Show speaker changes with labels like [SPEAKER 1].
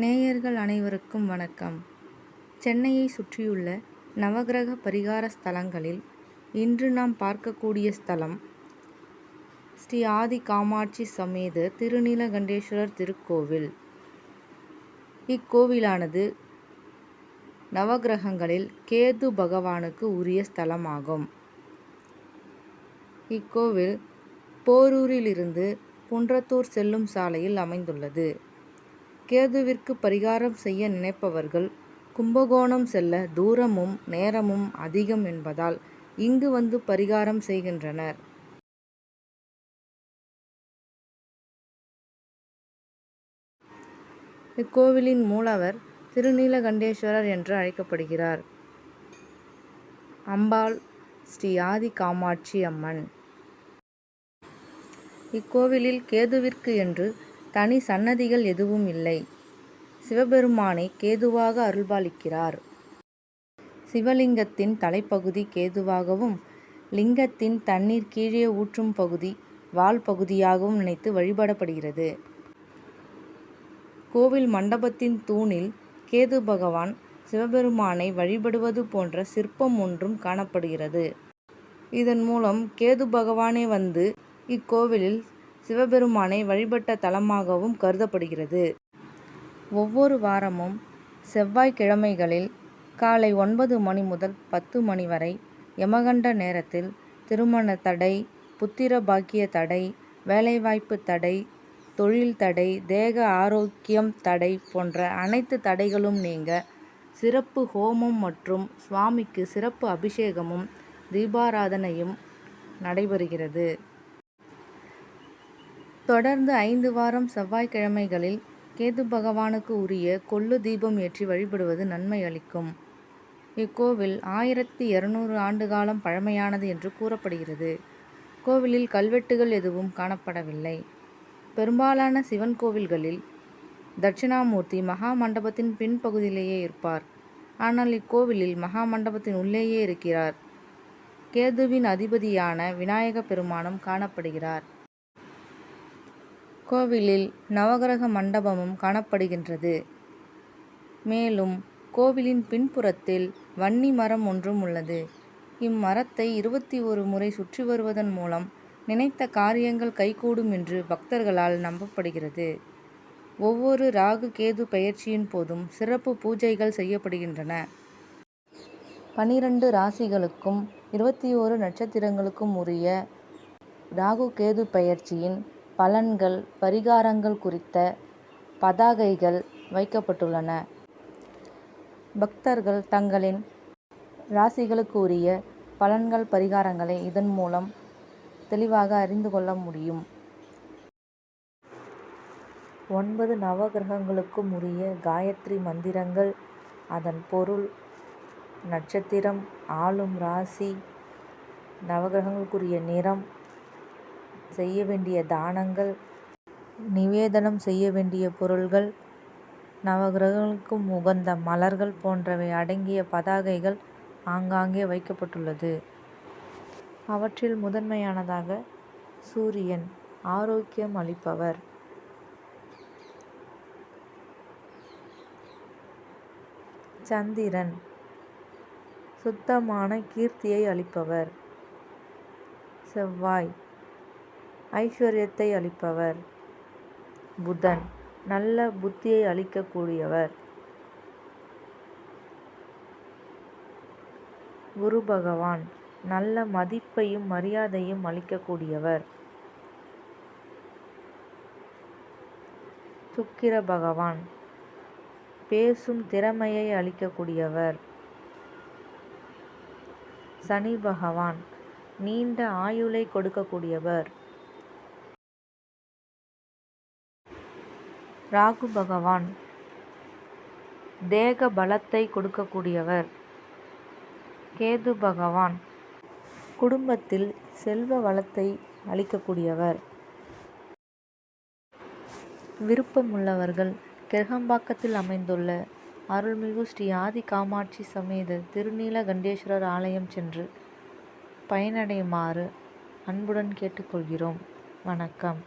[SPEAKER 1] நேயர்கள் அனைவருக்கும் வணக்கம். சென்னையை சுற்றியுள்ள நவகிரக பரிகார ஸ்தலங்களில் இன்று நாம் பார்க்கக்கூடிய ஸ்தலம் ஸ்ரீ ஆதி காமாட்சி சமேத திருநீலகண்டேஸ்வரர் திருக்கோவில். இக்கோவிலானது நவகிரகங்களில் கேது பகவானுக்கு உரிய ஸ்தலமாகும். இக்கோவில் போரூரிலிருந்து குன்றத்தூர் செல்லும் சாலையில் அமைந்துள்ளது. கேதுவிற்கு பரிகாரம் செய்ய நினைப்பவர்கள் கும்பகோணம் செல்ல தூரமும் நேரமும் அதிகம் என்பதால் இங்கு வந்து பரிகாரம் செய்கின்றனர். இக்கோவிலின் மூலவர் திருநீலகண்டேஸ்வரர் என்று அழைக்கப்படுகிறார். அம்பாள் ஸ்ரீ ஆதி காமாட்சி அம்மன். இக்கோவிலில் கேதுவிற்கு என்று தனி சன்னதிகள் எதுவும் இல்லை. சிவபெருமானை கேதுவாக அருள்பாலிக்கிறார். சிவலிங்கத்தின் தலைப்பகுதி கேதுவாகவும் லிங்கத்தின் தண்ணீர் கீழே ஊற்றும் பகுதி வால் பகுதியாகவும் நினைத்து வழிபடப்படுகிறது. கோவில் மண்டபத்தின் தூணில் கேது பகவான் சிவபெருமானை வழிபடுவது போன்ற சிற்பம் ஒன்றும் காணப்படுகிறது. இதன் மூலம் கேது பகவானே வந்து இக்கோவிலில் சிவபெருமானை வழிபட்ட தலமாகவும் கருதப்படுகிறது. ஒவ்வொரு வாரமும் செவ்வாய்க்கிழமைகளில் காலை ஒன்பது மணி முதல் பத்து மணி வரை யமகண்ட நேரத்தில் திருமண தடை புத்திர பாக்கிய தடை வேலைவாய்ப்பு தடை தொழில் தடை தேக ஆரோக்கியம் தடை போன்ற அனைத்து தடைகளும் நீங்க சிறப்பு ஹோமம் மற்றும் சுவாமிக்கு சிறப்பு அபிஷேகமும் தீபாராதனையும் நடைபெறுகிறது. தொடர்ந்து ஐந்து வாரம் செவ்வாய்க்கிழமைகளில் கேது பகவானுக்கு உரிய கொள்ளு தீபம் ஏற்றி வழிபடுவது நன்மை அளிக்கும். இக்கோவில் ஆயிரத்தி இருநூறு ஆண்டு காலம் பழமையானது என்று கூறப்படுகிறது. கோவிலில் கல்வெட்டுகள் எதுவும் காணப்படவில்லை. பெரும்பாலான சிவன் கோவில்களில் தட்சிணாமூர்த்தி மகா மண்டபத்தின் பின்பகுதியிலேயே இருப்பார். ஆனால் இக்கோவிலில் மகா மண்டபத்தின் உள்ளேயே இருக்கிறார். கேதுவின் அதிபதியான விநாயக பெருமானும் காணப்படுகிறார். கோவிலில் நவகிரக மண்டபமும் காணப்படுகின்றது. மேலும் கோவிலின் பின்புறத்தில் வன்னி மரம் ஒன்றும் உள்ளது. இம்மரத்தை இருபத்தி ஒரு முறை சுற்றி வருவதன் மூலம் நினைத்த காரியங்கள் கைகூடும் என்று பக்தர்களால் நம்பப்படுகிறது. ஒவ்வொரு ராகு கேது பயிற்சியின் போதும் சிறப்பு பூஜைகள் செய்யப்படுகின்றன. பனிரெண்டு ராசிகளுக்கும் இருபத்தி ஓரு நட்சத்திரங்களுக்கும் உரிய ராகு கேது பயிற்சியின் பலன்கள் பரிகாரங்கள் குறித்த பதாகைகள் வைக்கப்பட்டுள்ளன. பக்தர்கள் தங்களின் ராசிகளுக்கு உரிய பலன்கள் பரிகாரங்களை இதன் மூலம் தெளிவாக அறிந்து கொள்ள முடியும். ஒன்பது நவகிரகங்களுக்கும் உரிய காயத்ரி மந்திரங்கள். அதன் பொருள் நட்சத்திரம் ஆளும் ராசி நவகிரகங்களுக்குரிய நிறம் செய்ய வேண்டிய தானங்கள் நிவேதனம் செய்ய வேண்டிய பொருள்கள் நவகிரகங்களுக்கும் உகந்த மலர்கள் போன்றவை அடங்கிய பதாகைகள் ஆங்காங்கே வைக்கப்பட்டுள்ளது. அவற்றில் முதன்மையானதாக சூரியன் ஆரோக்கியம் அளிப்பவர். சந்திரன் சுத்தமான கீர்த்தியை அளிப்பவர். செவ்வாய் ஐஸ்வர்யத்தை அளிப்பவர். புதன் நல்ல புத்தியை அளிக்கக்கூடியவர். குரு பகவான் நல்ல மதிப்பையும் மரியாதையும் அளிக்கக்கூடியவர். சுக்கிர பகவான் பேசும் திறமையை அளிக்கக்கூடியவர். சனி பகவான் நீண்ட ஆயுளை கொடுக்கக்கூடியவர். ராகு பகவான். தேக பலத்தை கொடுக்கக்கூடியவர். கேது பகவான். குடும்பத்தில் செல்வ வளத்தை அளிக்கக்கூடியவர். விருப்பமுள்ளவர்கள் கிரகம்பாக்கத்தில் அமைந்துள்ள அருள்மிகு ஸ்ரீ ஆதி காமாட்சி சமேத திருநீலகண்டேஸ்வரர் ஆலயம் சென்று பயனடையுமாறு அன்புடன் கேட்டுக்கொள்கிறோம். வணக்கம்.